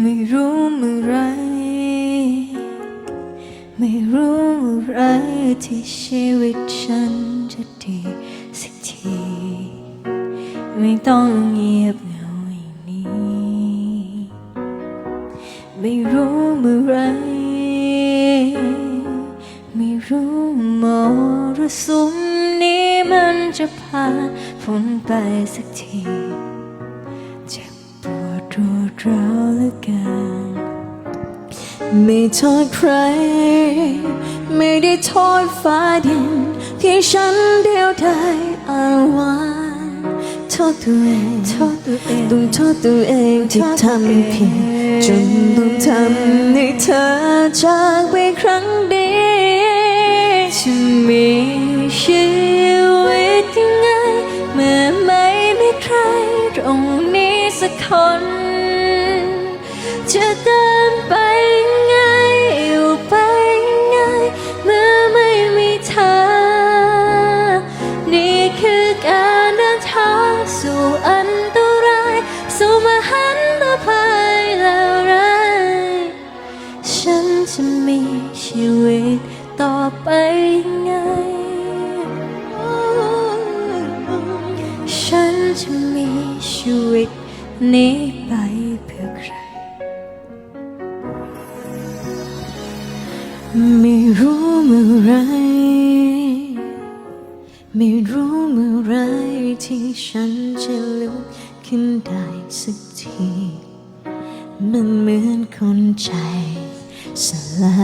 ไม่รู้เมื่อไร ไม่รู้เมื่อไรที่ชีวิตฉันจะดีสักที ไม่ต้องเงียบเหงาอย่างนี้ ไม่รู้เมื่อไร ไม่รู้มรสุมนี้มันจะผ่านพ้นไปสักที รวดร้าวเหลือเกินไม่โทษใคร ไม่ได้โทษฟ้าดินที่ฉันเดียวดายอาว้างโทษตัวเองโทษตัวเองต้องโทษตัวเองที่ทำผิดจนต้องทำให้เธอจากไปครั้งเดียวจะมีชีวิตยังไง เมื่อไม่มีใครตรงนี้สักคน จะเดินไปไงอยู่ไปไงเมื่อไม่มีเธอ นี่คือการเดินทางสู่อันตราย สู่มหันตภัยแล้วไรฉันจะมีชีวิตต่อไปยังไง ฉันจะมีชีวิตนี้ไปเพื่อใคร ไม่รู้เมื่อไร ไม่รู้เมื่อไรที่ฉันจะลุกขึ้นได้สักที มันเหมือนคนใจสลา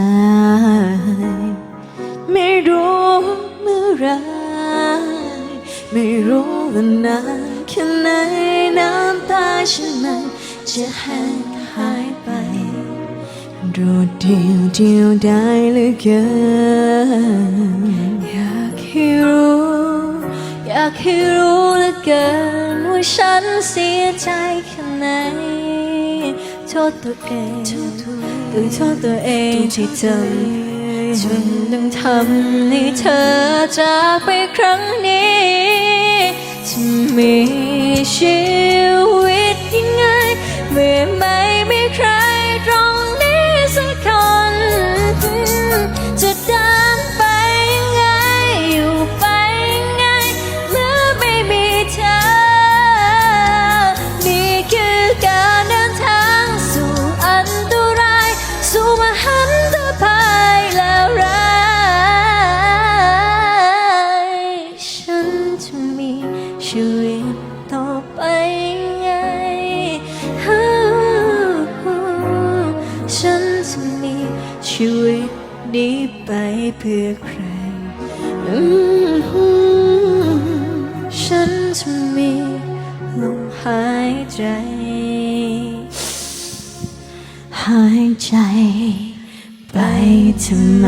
ยไม่รู้เมื่อไร ไม่รู้ว่านานแค่ไหนน้ำตาฉันมันจะแห้งหายไป โดดเดียวเดียวได้เหลือเกินอยากให้รู้ อยากให้รู้เหลือเกินว่าฉันเสียใจแค่ไหนโทษตัวเองต้องโทษตัวเองที่ทำจนต้องทำให้เธอจากไปครั้งนี้จะมีชีวิ ชีวิตนี้ไปเพื่อใครอืมฉันจะมีลมหายใจ หายใจไปทำไม